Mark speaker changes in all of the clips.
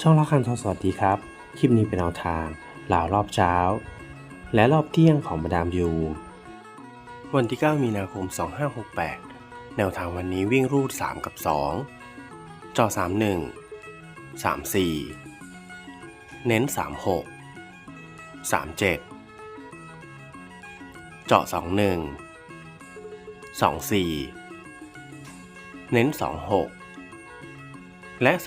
Speaker 1: ช่องละคันทองสวัสดีครับ คลิปนี้เป็นแนวทางเหล่ารอบเช้า และรอบเที่ยงของมาดามยูวันที่ 9 มีนาคม 2568 แนวทางวันนี้วิ่งรูด 3 กับ 2 จอ 31 34 เน้น 36 37 เจาะ 21 24 เน้น 26 และ 27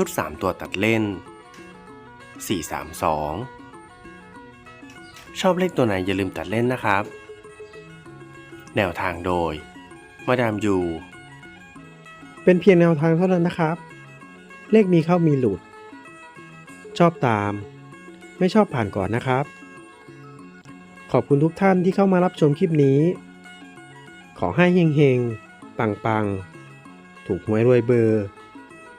Speaker 1: ชุด 3 ตัวตัดเล่น 432 ชอบเลขตัวไหนอย่าลืมตัดเล่นนะครับ แนวทางโดย มาดามยู
Speaker 2: เป็นเพียงแนวทางเท่านั้นนะครับ เลขมีเข้ามีหลุด ชอบตาม ไม่ชอบผ่านก่อนนะครับ ขอบคุณทุกท่านที่เข้ามารับชมคลิปนี้ ขอให้เฮงๆ ปังๆ ถูกหวยรวยเบอร์